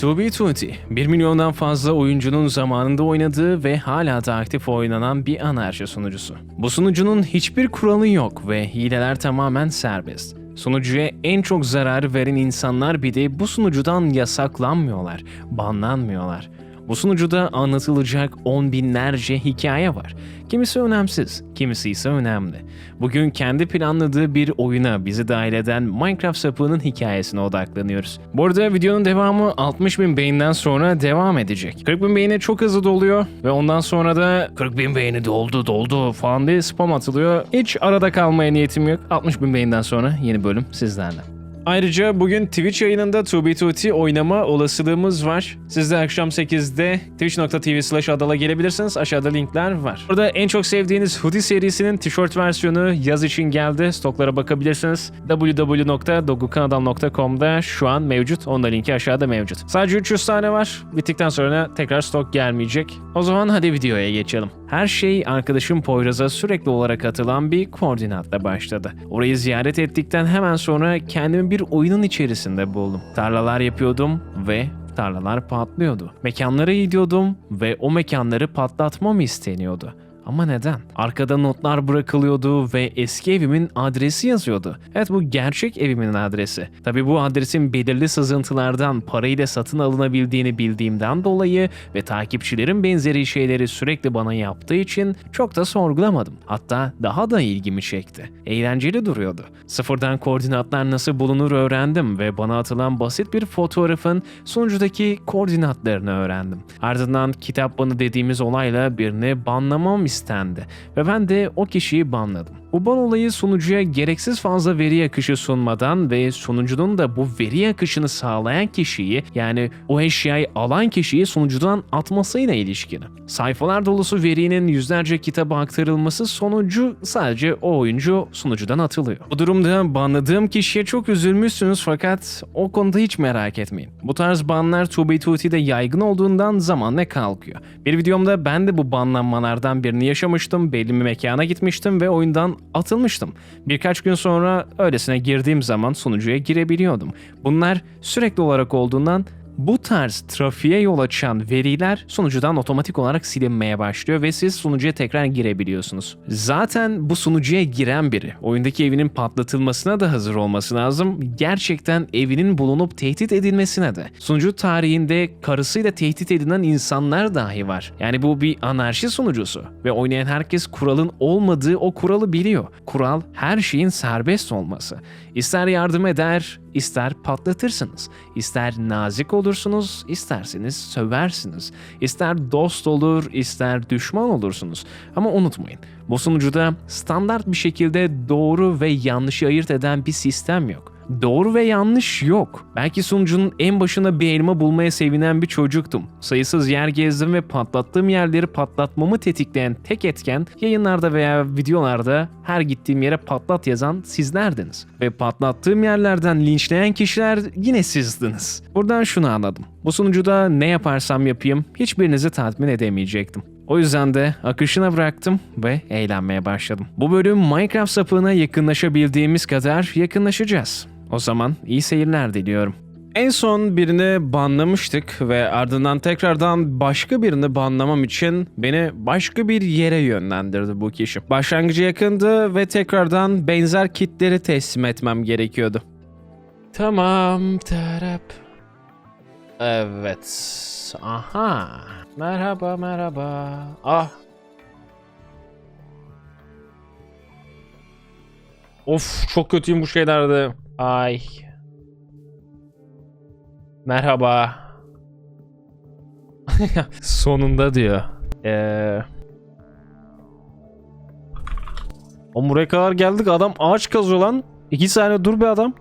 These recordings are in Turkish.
To Be Tutti, 1 milyondan fazla oyuncunun zamanında oynadığı ve hala da aktif oynanan bir anarşi sunucusu. Bu sunucunun hiçbir kuralı yok ve hileler tamamen serbest. Sunucuya en çok zarar veren insanlar bile bu sunucudan yasaklanmıyorlar, banlanmıyorlar. Bu sunucuda anlatılacak on binlerce hikaye var. Kimisi önemsiz, kimisi ise önemli. Bugün kendi planladığı bir oyuna bizi dahil eden Minecraft sapığının hikayesine odaklanıyoruz. Bu arada videonun devamı 60 bin beğeninden sonra devam edecek. 40 bin beğeni çok hızlı doluyor ve ondan sonra da 40 bin beğeni doldu doldu falan diye spam atılıyor. Hiç arada kalmaya niyetim yok. 60 bin beğeninden sonra yeni bölüm sizlerle. Ayrıca bugün Twitch yayınında 2B2T oynama olasılığımız var. Siz de akşam 8'de twitch.tv slash adala gelebilirsiniz. Aşağıda linkler var. Burada en çok sevdiğiniz hoodie serisinin tişört versiyonu yaz için geldi. Stoklara bakabilirsiniz. www.dogukanadal.com'da şu an mevcut. Onun da linki aşağıda mevcut. Sadece 300 tane var. Bittikten sonra tekrar stok gelmeyecek. O zaman hadi videoya geçelim. Her şey arkadaşım Poyraz'a sürekli olarak atılan bir koordinatla başladı. Orayı ziyaret ettikten hemen sonra kendimi bir oyunun içerisinde buldum. Tarlalar yapıyordum ve tarlalar patlıyordu. Mekanlara gidiyordum ve o mekanları patlatmam isteniyordu. Ama neden? Arkada notlar bırakılıyordu ve eski evimin adresi yazıyordu. Evet bu gerçek evimin adresi. Tabi bu adresin belirli sızıntılardan parayla satın alınabildiğini bildiğimden dolayı ve takipçilerin benzeri şeyleri sürekli bana yaptığı için çok da sorgulamadım. Hatta daha da ilgimi çekti. Eğlenceli duruyordu. Sıfırdan koordinatlar nasıl bulunur öğrendim ve bana atılan basit bir fotoğrafın sunucudaki koordinatlarını öğrendim. Ardından kitap banı dediğimiz olayla birini banlamam istendi ve ben de o kişiyi banladım. Bu ban olayı sunucuya gereksiz fazla veri akışı sunmadan ve sunucunun da bu veri akışını sağlayan kişiyi yani o eşyayı alan kişiyi sunucudan atmasıyla ilişkili. Sayfalar dolusu verinin yüzlerce kitaba aktarılması sonucu sadece o oyuncu sunucudan atılıyor. Bu durumda banladığım kişiye çok üzülmüşsünüz fakat o konuda hiç merak etmeyin. Bu tarz banlar 2B2T'de yaygın olduğundan zamanla kalkıyor. Bir videomda ben de bu banlanmalardan birini yaşamıştım. Belli bir mekana gitmiştim ve oyundan atılmıştım. Birkaç gün sonra öylesine girdiğim zaman sunucuya girebiliyordum. Bunlar sürekli olarak olduğundan bu tarz trafiğe yol açan veriler sunucudan otomatik olarak silinmeye başlıyor ve siz sunucuya tekrar girebiliyorsunuz. Zaten bu sunucuya giren biri oyundaki evinin patlatılmasına da hazır olması lazım. Gerçekten evinin bulunup tehdit edilmesine de. Sunucu tarihinde karısıyla tehdit edilen insanlar dahi var. Yani bu bir anarşi sunucusu ve oynayan herkes kuralın olmadığı o kuralı biliyor. Kural her şeyin serbest olması. İster yardım eder, ister patlatırsınız. İster nazik olursunuz, isterseniz söversiniz. İster dost olur, ister düşman olursunuz. Ama unutmayın, bu sunucuda standart bir şekilde doğru ve yanlışı ayırt eden bir sistem yok. Doğru ve yanlış yok. Belki sunucunun en başına bir elma bulmaya sevinen bir çocuktum. Sayısız yer gezdim ve patlattığım yerleri patlatmamı tetikleyen tek etken yayınlarda veya videolarda her gittiğim yere patlat yazan sizlerdiniz. Ve patlattığım yerlerden linçleyen kişiler yine sizdiniz. Buradan şunu anladım. Bu sunucuda ne yaparsam yapayım hiçbirinizi tatmin edemeyecektim. O yüzden de akışına bıraktım ve eğlenmeye başladım. Bu bölüm Minecraft sapığına yakınlaşabildiğimiz kadar yakınlaşacağız. O zaman iyi seyirler diliyorum. En son birini banlamıştık ve ardından tekrardan başka birini banlamam için beni başka bir yere yönlendirdi bu kişi. Başlangıcı yakındı ve tekrardan benzer kitleri teslim etmem gerekiyordu. Tamam, tarap. Evet. Aha. Merhaba, merhaba. Ah. Of, çok kötüyüm bu şeylerde. Ay. Merhaba. Sonunda diyor. Eee... O buraya kadar geldik adam ağaç kazıyor lan. İki saniye dur be adam.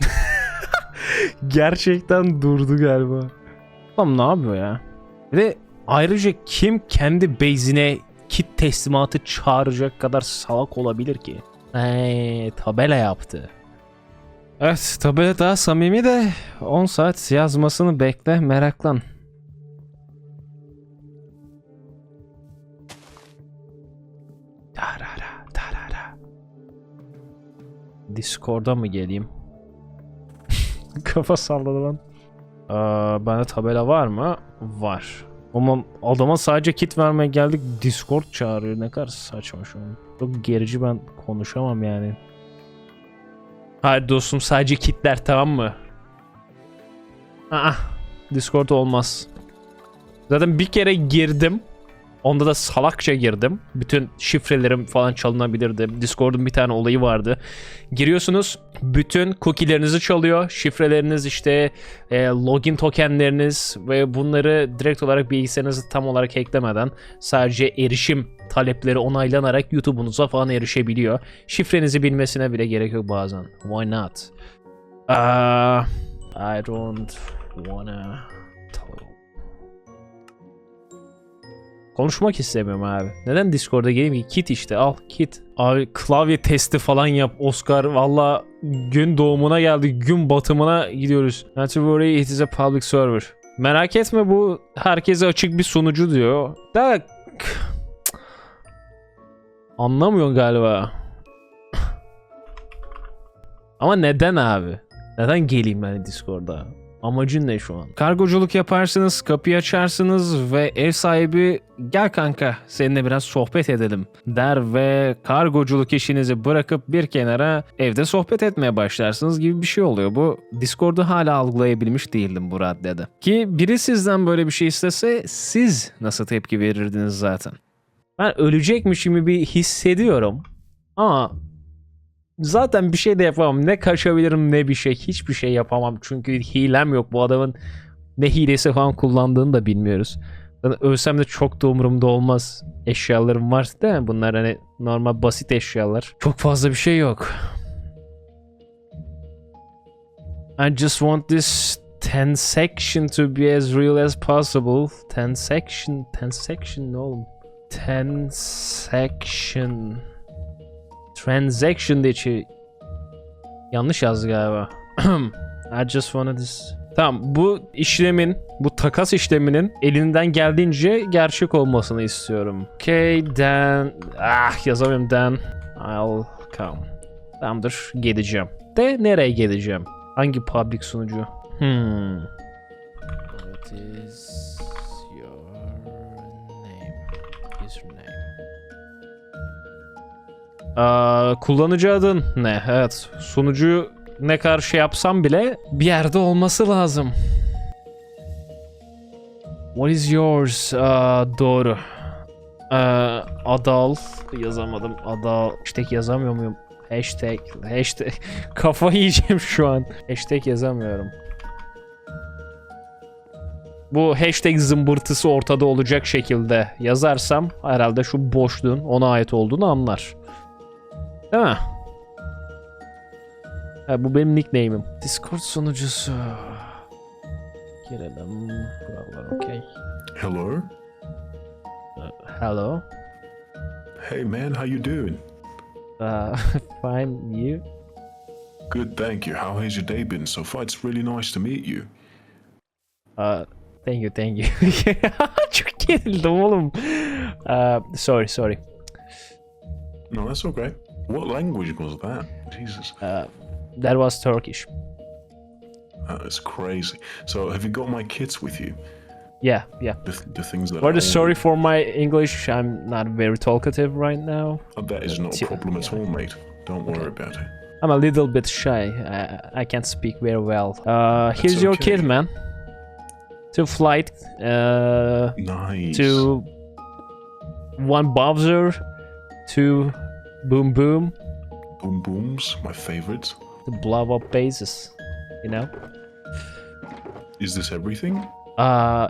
Gerçekten durdu galiba. Adam ne yapıyor ya? Bir de ayrıca kim kendi base'ine kit teslimatı çağıracak kadar salak olabilir ki? Eee tabela yaptı. Evet tabela daha samimi de 10 saat yazmasını bekle meraklan. Tarara tarara. Discord'a mı geleyim? Kafa salladı lan. Aa, bende tabela var mı? Var. Ama adama sadece kit vermeye geldik Discord çağırıyor. Ne kadar saçma şu an. Çok gerici ben konuşamam yani. Hayır dostum sadece kitler tamam mı? Aa, Discord olmaz. Zaten bir kere girdim. Onda da salakça girdim. Bütün şifrelerim falan çalınabilirdi. Discord'un bir tane olayı vardı. Giriyorsunuz, bütün cookie'lerinizi çalıyor. Şifreleriniz işte e, login tokenleriniz ve bunları direkt olarak bilgisayarınızı tam olarak eklemeden sadece erişim talepleri onaylanarak YouTube'unuza falan erişebiliyor. Şifrenizi bilmesine bile gerek yok bazen. Why not? Uh, I don't wanna Konuşmak istemiyorum abi. Neden Discord'a geleyim ki? Kit işte al kit. Abi klavye testi falan yap Oscar. Valla gün doğumuna geldik. Gün batımına gidiyoruz. Not to worry it is a public server. Merak etme bu herkese açık bir sunucu diyor. Da Anlamıyorsun galiba. Ama neden abi? Neden geleyim ben Discord'a? Amacın ne şu an? Kargoculuk yaparsınız, kapıyı açarsınız ve ev sahibi gel kanka seninle biraz sohbet edelim der ve kargoculuk işinizi bırakıp bir kenara evde sohbet etmeye başlarsınız gibi bir şey oluyor. Bu Discord'u hala algılayabilmiş değildim bu raddede. Ki biri sizden böyle bir şey istese siz nasıl tepki verirdiniz zaten. Ben ölecekmişimi bir hissediyorum ama Zaten bir şey de yapamam. Ne kaçabilirim ne bir şey. Hiçbir şey yapamam. Çünkü hilem yok. Bu adamın ne hilesi falan kullandığını da bilmiyoruz. Ben ölsem de çok da umurumda olmaz. Eşyalarım var değil mi? Bunlar hani normal basit eşyalar. Çok fazla bir şey yok. I just want this 10 section to be as real as possible. 10 section, 10 section ne oğlum? 10 section. Transaction diye şey yanlış yazdı galiba. I just wanted this. Tamam bu işlemin, bu takas işleminin elinden geldiğince gerçek olmasını istiyorum. Okay Dan. Ah yazamıyorum Dan. I'll come. Tamamdır geleceğim. De nereye geleceğim? Hangi public sunucu? Hmm. What is your name? Username. Aa, kullanıcı adın ne? Evet. Sunucu ne kadar şey yapsam bile bir yerde olması lazım. What is yours? Aa, doğru. Aa, Adal yazamadım. Adal hashtag yazamıyor muyum? Hashtag, hashtag. Kafa yiyeceğim şu an. Hashtag yazamıyorum. Bu hashtag zımbırtısı ortada olacak şekilde yazarsam herhalde şu boşluğun ona ait olduğunu anlar. Değil mi? Ha, bu benim nickname'im. Discord sunucusu. Girelim. Buralar okey. Hello. Hello. Hey man, how you doing? Uh, fine, you? Good, thank you. How has your day been so far? It's really nice to meet you. Uh, thank you, thank you. Çok gerildim oğlum. Uh, sorry, sorry. No, that's okay. What language was that? Jesus, Uh, that was Turkish. that is crazy. So, have you got my kits with you? Yeah, yeah. The, the things that. The sorry for my English, I'm not very talkative right now. Oh, that is not a problem at all, mate. Don't worry about it. I'm a little bit shy. I, I can't speak very well. Uh, here's your okay. kid, man. To flight. Uh, Nice. to one Bowser. To boom boom. Boom booms, my favorite. To blow up bases. You know. Is this everything? Uh,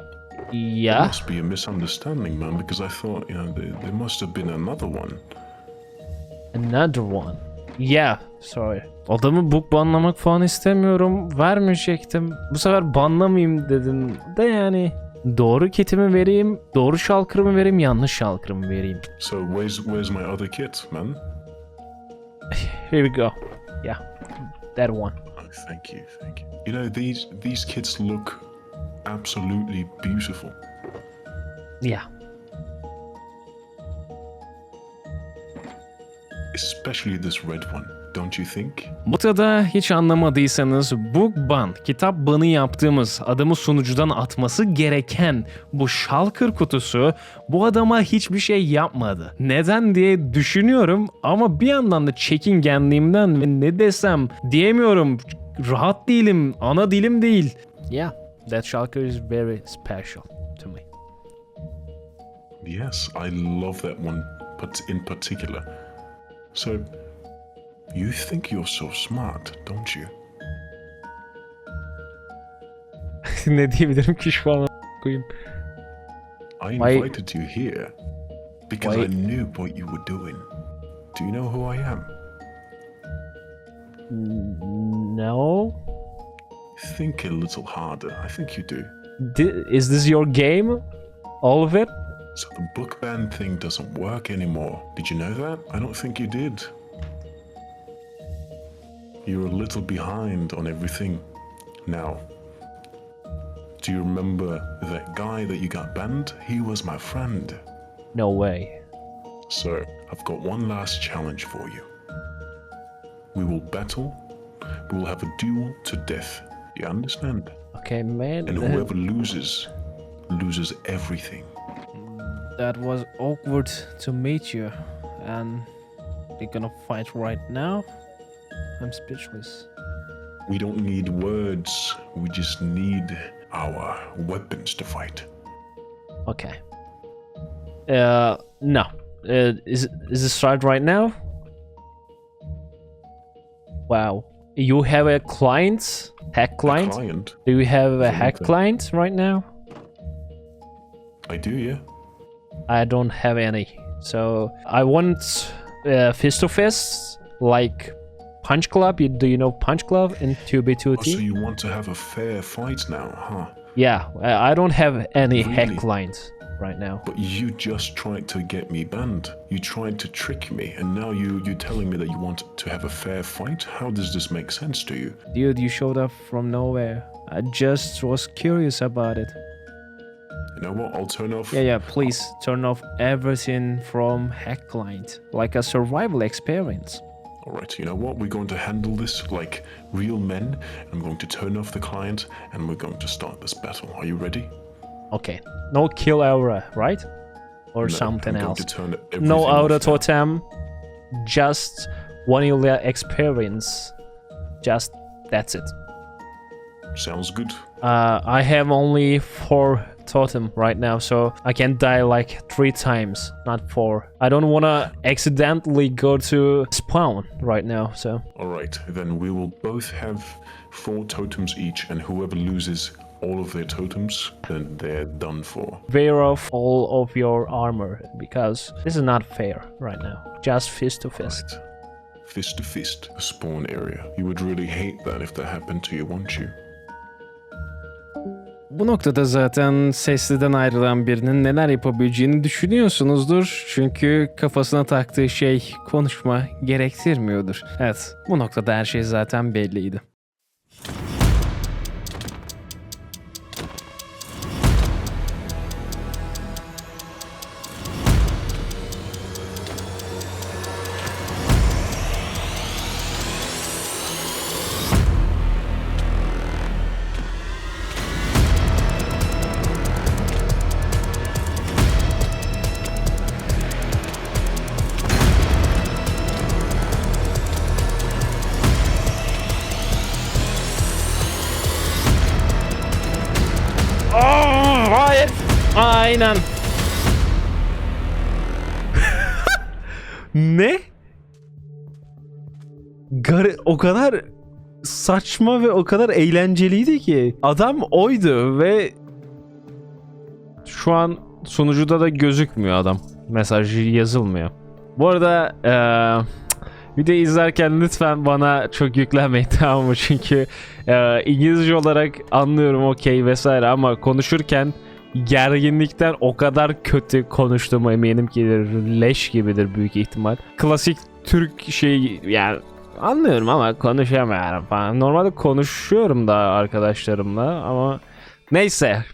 There yeah. must be a misunderstanding, man, because I thought, you know, there, there must have been another one. Another one. Yeah. Sorry. Adamı book banlamak falan istemiyorum. Vermeyecektim. Bu sefer banlamayayım dedim. De yani doğru kitimi vereyim, doğru şalkırımı vereyim, yanlış şalkırımı vereyim. So, where's where's my other kit, man? Here we go. Yeah. That one. Oh, thank you, thank you. You know these these kits look absolutely beautiful. Yeah. Especially this red one. Don't you think? Bu noktada hiç anlamadıysanız book ban, kitap banı yaptığımız adamı sunucudan atması gereken bu şalkır kutusu bu adama hiçbir şey yapmadı. Neden diye düşünüyorum ama bir yandan da çekingenliğimden ve ne desem diyemiyorum. Rahat değilim, ana dilim değil. Yeah, that shulker is very special to me. Yes, I love that one but in particular. So, you think you're so smart, don't you? ne diyebilirim ki şu an koyayım. I invited you here because I knew what you were doing. Do you know who I am? No. Think a little harder. I think you do. Is this your game? All of it? So the book ban thing doesn't work anymore. Did you know that? I don't think you did. You're a little behind on everything now. Do you remember that guy that you got banned? He was my friend. No way. So, I've got one last challenge for you. We will battle. We will have a duel to death. You understand? Okay, man. And whoever loses, loses everything. that was awkward to meet you. And we're gonna fight right now? I'm speechless. We don't need words. We just need our weapons to fight. Okay. Uh, no. Uh, is is this right right now? Wow. You have a client? Hack client? Client? Do you have a hack client right now? I do, yeah. I don't have any. So I want uh, fist to fist, like Punch Club. You, do you know Punch Club in 2B2T? Oh, so you want to have a fair fight now, huh? yeah, I, don't have any Really? hack clients right now. But you just tried to get me banned. You tried to trick me, and now you you're telling me that you want to have a fair fight? How does this make sense to you? Dude, you showed up from nowhere. I just was curious about it. You know what? I'll turn off. Yeah, yeah, please turn off everything from hack client, like a survival experience. All right. You know what? We're going to handle this like real men. I'm going to turn off the client, and we're going to start this battle. Are you ready? Okay, no kill aura, right? Or No, something else. No auto totem, just vanilla experience. Just that's it. Sounds good. Uh, I have only four totem right now, so I can die like three times, not four. I don't wanna accidentally go to spawn right now, so All right. Then we will both have four totems each, and whoever loses all of their totems, then they're done for. wear off all of your armor because this is not fair right now. Just fist to fist. Right. Fist to fist, spawn area. You would really hate that if that happened to you, won't you? Bu noktada zaten sesliden ayrılan birinin neler yapabileceğini düşünüyorsunuzdur. Çünkü kafasına taktığı şey konuşma gerektirmiyordur. Evet, bu noktada her şey zaten belliydi. Aynen. ne? Gar o kadar saçma ve o kadar eğlenceliydi ki. Adam oydu ve şu an sunucuda da gözükmüyor adam. Mesaj yazılmıyor. Bu arada eee videoyu izlerken lütfen bana çok yüklenmeyin tamam mı? Çünkü eee, İngilizce olarak anlıyorum okey vesaire ama konuşurken gerginlikten o kadar kötü konuştuğuma eminim ki leş gibidir büyük ihtimal. Klasik Türk şey yani anlıyorum ama konuşamıyorum falan. Normalde konuşuyorum da arkadaşlarımla ama neyse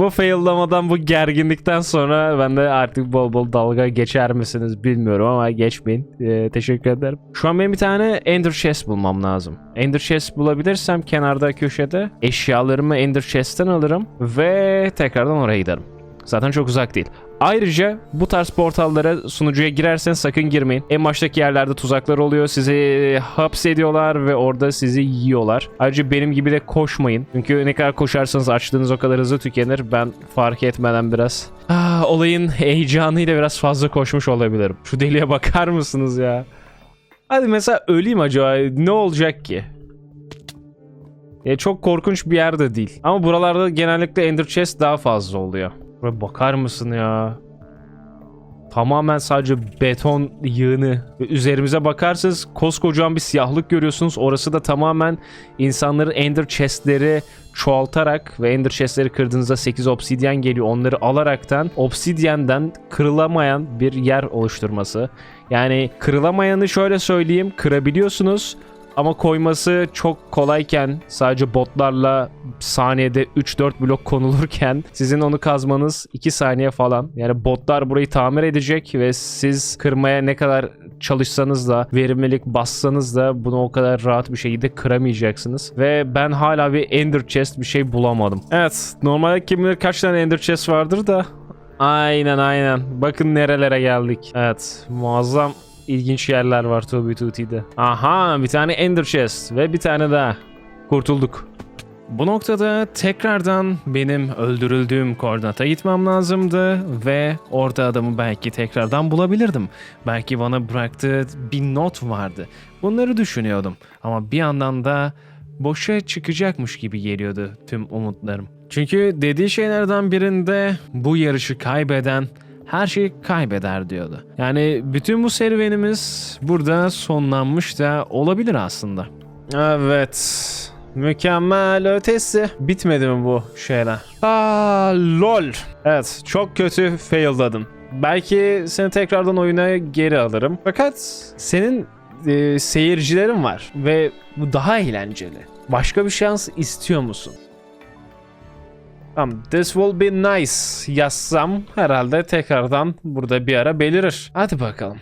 bu faillamadan bu gerginlikten sonra ben de artık bol bol dalga geçer misiniz bilmiyorum ama geçmeyin. Ee, teşekkür ederim. Şu an benim bir tane Ender Chest bulmam lazım. Ender Chest bulabilirsem kenarda köşede eşyalarımı Ender Chest'ten alırım ve tekrardan oraya giderim. Zaten çok uzak değil. Ayrıca bu tarz portallara sunucuya girerseniz sakın girmeyin. En baştaki yerlerde tuzaklar oluyor. Sizi hapsediyorlar ve orada sizi yiyorlar. Ayrıca benim gibi de koşmayın. Çünkü ne kadar koşarsanız açlığınız o kadar hızlı tükenir. Ben fark etmeden biraz ah, olayın heyecanıyla biraz fazla koşmuş olabilirim. Şu deliye bakar mısınız ya? Hadi mesela öleyim acaba ne olacak ki? Ya çok korkunç bir yer de değil. Ama buralarda genellikle Ender Chest daha fazla oluyor. Buraya bakar mısın ya? Tamamen sadece beton yığını. Ve üzerimize bakarsanız koskocaman bir siyahlık görüyorsunuz. Orası da tamamen insanların Ender Chest'leri çoğaltarak ve Ender Chest'leri kırdığınızda 8 obsidyen geliyor. Onları alaraktan obsidyenden kırılamayan bir yer oluşturması. Yani kırılamayanı şöyle söyleyeyim. Kırabiliyorsunuz ama koyması çok kolayken sadece botlarla saniyede 3-4 blok konulurken sizin onu kazmanız 2 saniye falan. Yani botlar burayı tamir edecek ve siz kırmaya ne kadar çalışsanız da verimlilik bassanız da bunu o kadar rahat bir şekilde kıramayacaksınız. Ve ben hala bir Ender Chest bir şey bulamadım. Evet normalde kim bilir kaç tane Ender Chest vardır da Aynen aynen. Bakın nerelere geldik. Evet muazzam ilginç yerler var Toby Tuti'de. Aha bir tane Ender Chest ve bir tane daha. Kurtulduk. Bu noktada tekrardan benim öldürüldüğüm koordinata gitmem lazımdı ve orada adamı belki tekrardan bulabilirdim. Belki bana bıraktığı bir not vardı. Bunları düşünüyordum ama bir yandan da boşa çıkacakmış gibi geliyordu tüm umutlarım. Çünkü dediği şeylerden birinde bu yarışı kaybeden her şeyi kaybeder diyordu. Yani bütün bu serüvenimiz burada sonlanmış da olabilir aslında. Evet. Mükemmel ötesi. Bitmedi mi bu şeyler? Aa lol. Evet çok kötü failladım. Belki seni tekrardan oyuna geri alırım. Fakat senin e, seyircilerin var ve bu daha eğlenceli. Başka bir şans istiyor musun? Tamam, this will be nice yazsam herhalde tekrardan burada bir ara belirir. Hadi bakalım.